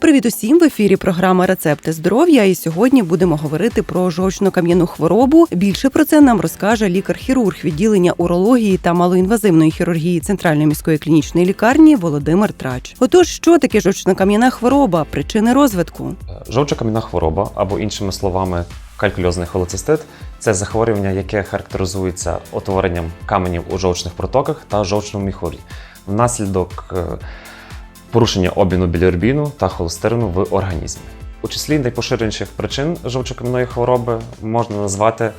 Привіт усім в ефірі програма Рецепти здоров'я. І сьогодні будемо говорити про жовчно-кам'яну хворобу. Більше про це нам розкаже лікар-хірург відділення урології та малоінвазивної хірургії Центральної міської клінічної лікарні Володимир Трач. Отож, що таке жовчно-кам'яна хвороба, причини розвитку? Жовчокам'яна хвороба, або іншими словами, калькульозний холецистит це захворювання, яке характеризується утворенням каменів у жовчних протоках та жовчному міхурі внаслідок е, порушення обміну білірбіну та холестерину в організмі. У числі найпоширеніших причин жовчокам'яної хвороби можна назвати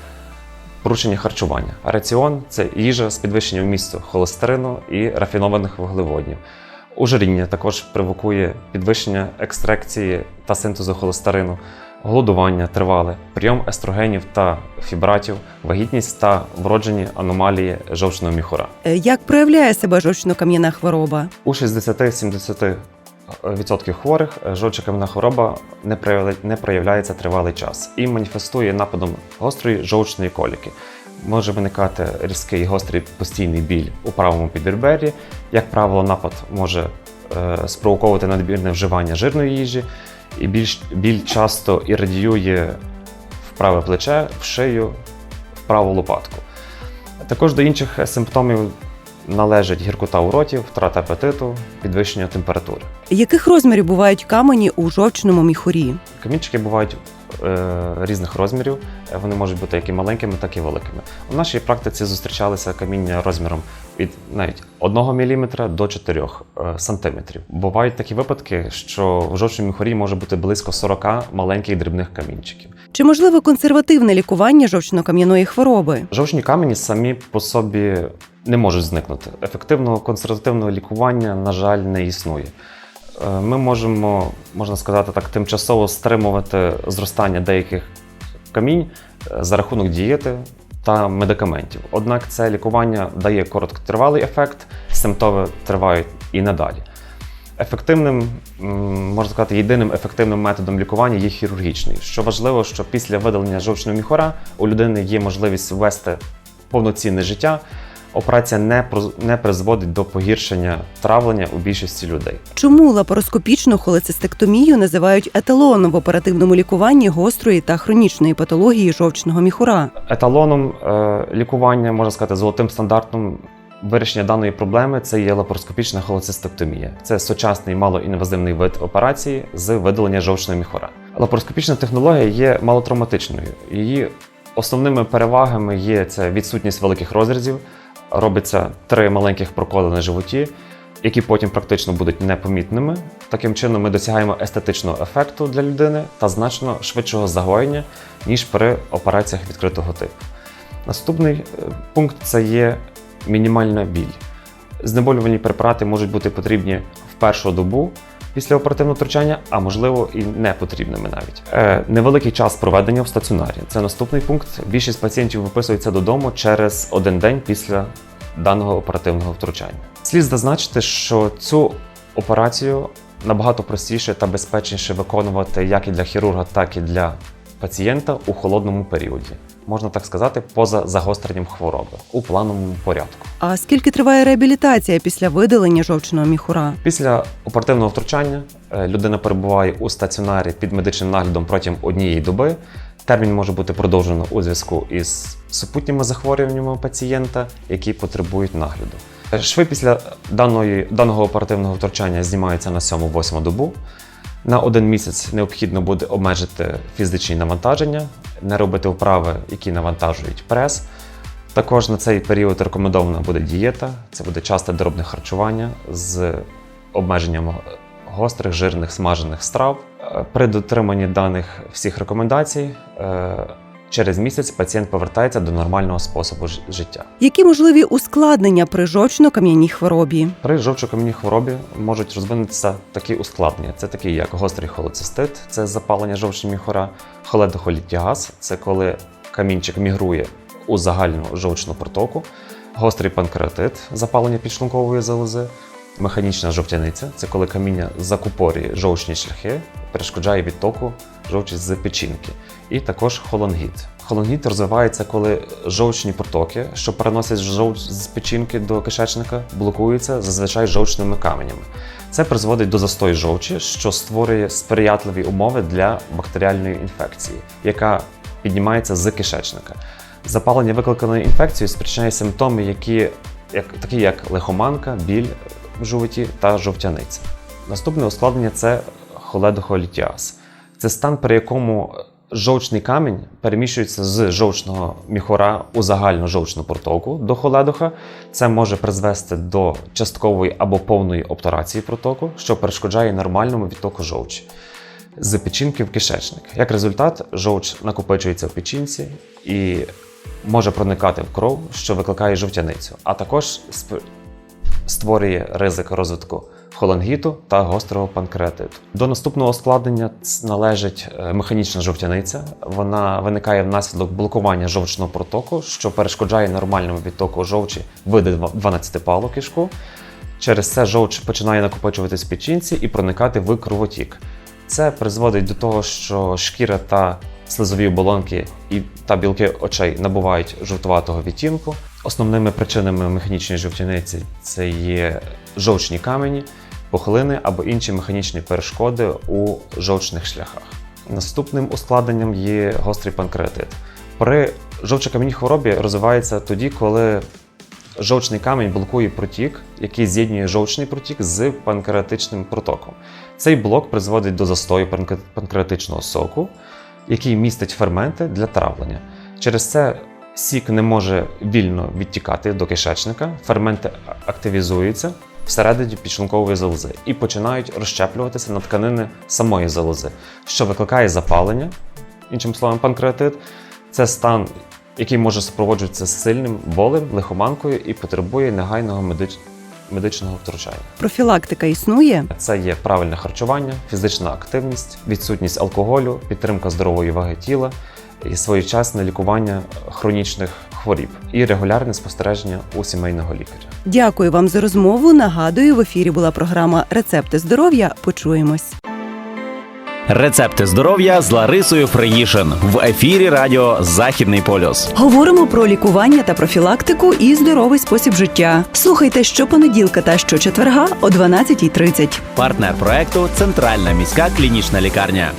порушення харчування. Раціон це їжа з підвищенням вмісту холестерину і рафінованих вуглеводнів. Ожиріння також провокує підвищення екстракції та синтезу холестерину, голодування тривале, прийом естрогенів та фібратів, вагітність та вроджені аномалії жовчного міхура. Е, Як проявляє себе жовчно-кам'яна хвороба? У 60-70% хворих е, жовчокам'яна хвороба не проявля- не проявляється тривалий час і маніфестує нападом гострої жовчної коліки. Може виникати різкий гострий постійний біль у правому підбербері. Як правило, напад може е, спровоковувати надмірне вживання жирної їжі, і більш, біль часто і радіює в праве плече, в шию, в праву лопатку. Також до інших симптомів належать гіркота у роті, втрата апетиту, підвищення температури. Яких розмірів бувають камені у жовчному міхурі? Камінчики бувають е, різних розмірів. Вони можуть бути як і маленькими, так і великими. У нашій практиці зустрічалися каміння розміром від навіть 1 мм до 4 см. Бувають такі випадки, що в жовчному міхурі може бути близько 40 маленьких дрібних камінчиків. Чи можливо консервативне лікування жовчно-кам'яної хвороби? Жовчні камені самі по собі не можуть зникнути. Ефективного консервативного лікування, на жаль, не існує. Е, Ми можемо, можна сказати так, тимчасово стримувати зростання деяких камінь е, за рахунок дієти та медикаментів. Однак це лікування дає короткотривалий ефект, симптоми тривають і надалі. Ефективним, можна сказати, єдиним ефективним методом лікування є хірургічний. Що важливо, що після видалення жовчного міхора у людини є можливість ввести повноцінне життя. Операція не, не призводить до погіршення травлення у більшості людей. Чому лапароскопічну холецистектомію називають еталоном в оперативному лікуванні гострої та хронічної патології жовчного міхура? Еталоном е, лікування, можна сказати, золотим стандартом вирішення даної проблеми це є лапароскопічна холецистектомія. Це сучасний малоінвазивний вид операції з видалення жовчного міхора. Лапароскопічна технологія є малотравматичною. Її основними перевагами є це відсутність великих розрізів, робиться три маленьких проколи на животі. Які потім практично будуть непомітними. Таким чином, ми досягаємо естетичного ефекту для людини та значно швидшого загоєння, ніж при операціях відкритого типу. Наступний е, пункт це є мінімальна біль. Знеболювальні препарати можуть бути потрібні в першу добу після оперативного втручання, а можливо і не потрібними навіть. Е, невеликий час проведення в стаціонарі. Це наступний пункт. Більшість пацієнтів виписується додому через один день після даного оперативного втручання. Слід зазначити, що цю операцію набагато простіше та безпечніше виконувати як і для хірурга, так і для пацієнта у холодному періоді. Можна так сказати, поза загостренням хвороби у плановому порядку. А скільки триває реабілітація після видалення жовчного міхура? Після оперативного втручання е, людина перебуває у стаціонарі під медичним наглядом протягом однієї доби. Термін може бути продовжено у зв'язку із супутніми захворюваннями пацієнта, які потребують нагляду. Е, Шви після даної, даного оперативного втручання знімаються на 7-8 добу. На один місяць необхідно буде обмежити фізичні навантаження, не робити вправи, які навантажують прес. Також на цей період рекомендована буде дієта, це буде часте дробне харчування з обмеженням гострих, жирних, смажених страв. Е, При дотриманні даних всіх рекомендацій е, через місяць пацієнт повертається до нормального способу життя. Які можливі ускладнення при жовчно-кам'яній хворобі? При жовчокам'яній хворобі можуть розвинутися такі ускладнення. Це такі, як гострий холецистит, це запалення жовчного міхора, холедохолітіаз, це коли камінчик мігрує у загальну жовчну протоку, гострий панкреатит, запалення підшлункової залози, механічна жовтяниця це коли каміння закупорює жовчні шляхи, перешкоджає відтоку жовчі з печінки. І також холонгіт. Холонгіт розвивається, коли жовчні протоки, що переносять жовч з печінки до кишечника, блокуються зазвичай жовчними каменями. Це призводить до застою жовчі, що створює сприятливі умови для бактеріальної інфекції, яка піднімається з кишечника. Запалення викликаної інфекцією спричиняє симптоми, які, як, такі як лихоманка, біль в животі та жовтяниця. Наступне ускладнення це холедохолітіаз. Це стан, при якому жовчний камінь переміщується з жовчного міхора у загальну жовчну протоку до холедоха. Це може призвести до часткової або повної обторації протоку, що перешкоджає нормальному відтоку жовчі з печінки в кишечник. Як результат, жовч накопичується в печінці і може проникати в кров, що викликає жовтяницю, а також створює ризик розвитку холангіту та гострого панкреатиту. До наступного ускладнення належить е, механічна жовтяниця. Вона виникає внаслідок блокування жовчного протоку, що перешкоджає нормальному відтоку жовчі в 12 палу кишку. Через це жовч починає накопичуватись в печінці і проникати в кровотік. Це призводить до того, що шкіра та слизові оболонки і та білки очей набувають жовтуватого відтінку. Основними причинами механічної жовтяниці це є жовчні камені, пухлини або інші механічні перешкоди у жовчних шляхах. Наступним ускладненням є гострий панкреатит. При жовчокам'яній хворобі розвивається тоді, коли жовчний камінь блокує протік, який з'єднує жовчний протік з панкреатичним протоком. Цей блок призводить до застою панкреатичного соку, який містить ферменти для травлення. Через це сік не може вільно відтікати до кишечника, ферменти активізуються всередині підшлункової залози і починають розщеплюватися на тканини самої залози, що викликає запалення, іншим словом, панкреатит. Це стан, який може супроводжуватися сильним болем, лихоманкою і потребує негайного медич... медичного втручання. Профілактика існує. Це є правильне харчування, фізична активність, відсутність алкоголю, підтримка здорової ваги тіла і своєчасне лікування хронічних хворіб і регулярне спостереження у сімейного лікаря. Дякую вам за розмову. Нагадую, в ефірі була програма Рецепти здоров'я. Почуємось. Рецепти здоров'я з Ларисою Фреїшин в ефірі Радіо Західний полюс. Говоримо про лікування та профілактику і здоровий спосіб життя. Слухайте щопонеділка та щочетверга о 12.30. Партнер проекту Центральна міська клінічна лікарня.